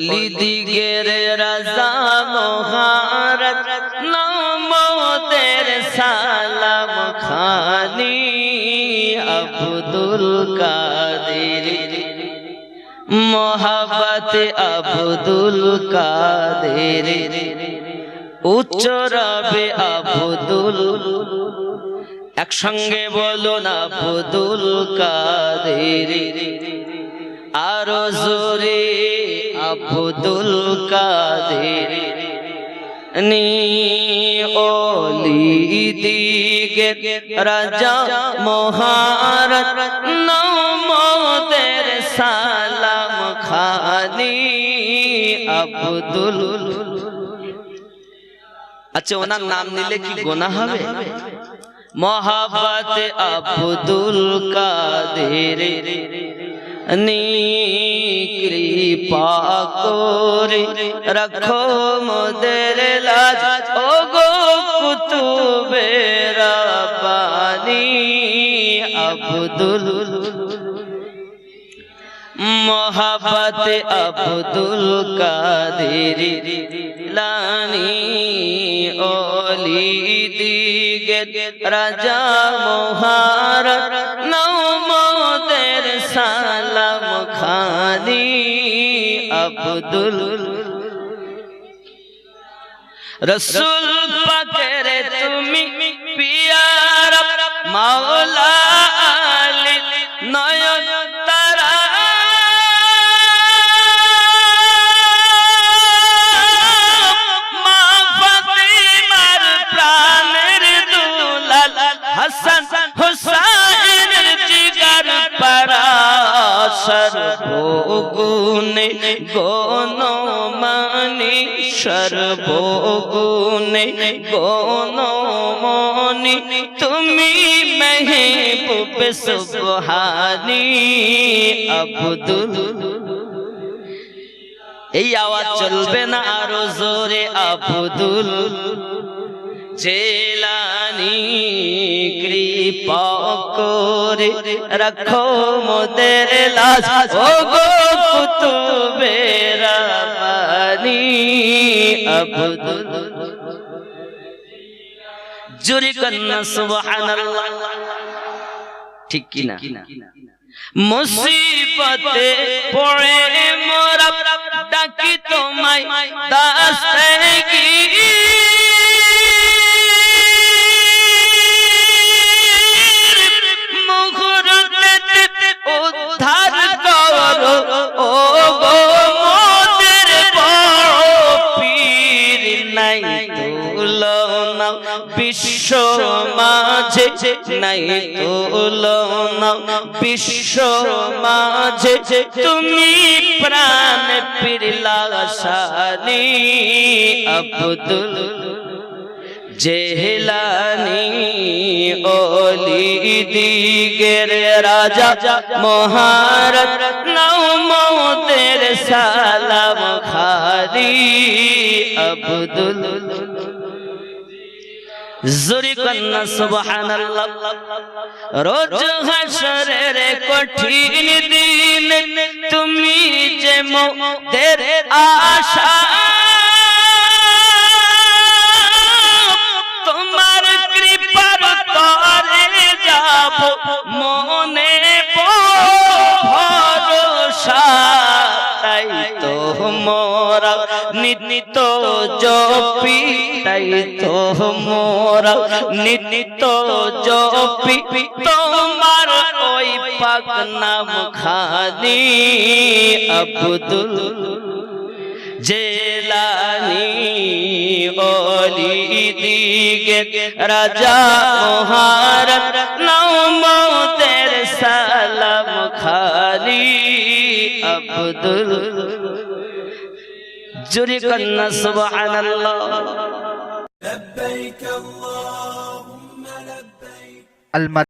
লিদিগের রাজা মহারত নমদের সালাম খানি আব্দুল কাদের। মোহাবত আব্দুল কাদের। উচ্চ রবে আব্দুল। একসঙ্গে বলুন আব্দুল কাদের। আরও জোরে আব্দুল কাদের নি ওলি দিগে রাজা মহারত নমদের সালাম খানি আব্দুল। আচ্ছা ওনার নাম নিলে কি গোনা হবে? মহাবত আব্দুল কাদের। কৃপা করে রাখো মোদের লাজ। ও গো কুতুবে রাব্বানি আব্দুল। মোহাবত আব্দুল কাদের লানি ওলি দিগে রাজা নমদের সালাম খানি আব্দুল রসুল পাকের তুমি পিয়ার মাওলা গণমানি সর্বগুণে গণমনি তুমি মেহবুব সুবহানি আব্দুল। এই আওয়াজ চলবে না আরও জোরে আব্দুল। জেলানি কৃপা করে রাখো মোদের লাজ ও গো কুতুবে রাবানি আব্দুল জোরে কন্না সুবহানাল্লাহ। ঠিক কি না? মুসিবতে পড়ে মোরা ডাকি তোমায় দাস্তাগি মুখরতে বিশ্ব মাঝে নাই তুলনা। বিশ্ব মাঝে তুমি প্রাণ পিরলা সানি আব্দুল জেহলানি ওলি দিগের রাজা মহারত নমদের সালাম খাদি আব্দুল জুরি কন্না সুবহানাল্লাহ। রোজ হাসরের কঠিন দিন তুমি যে আশা, তোমার কৃপার তরে যাব মনে তাই তো মোরা নিত্য জপি তো মোরা নিত্য জপি। তোমার ওই পাক নাম খানি আব্দুল জেলানি ওলি দিগে। রাজা মহারত নমদের সালাম খালি আব্দুল। জুরি কন্না সুবহানাল্লাহ। alma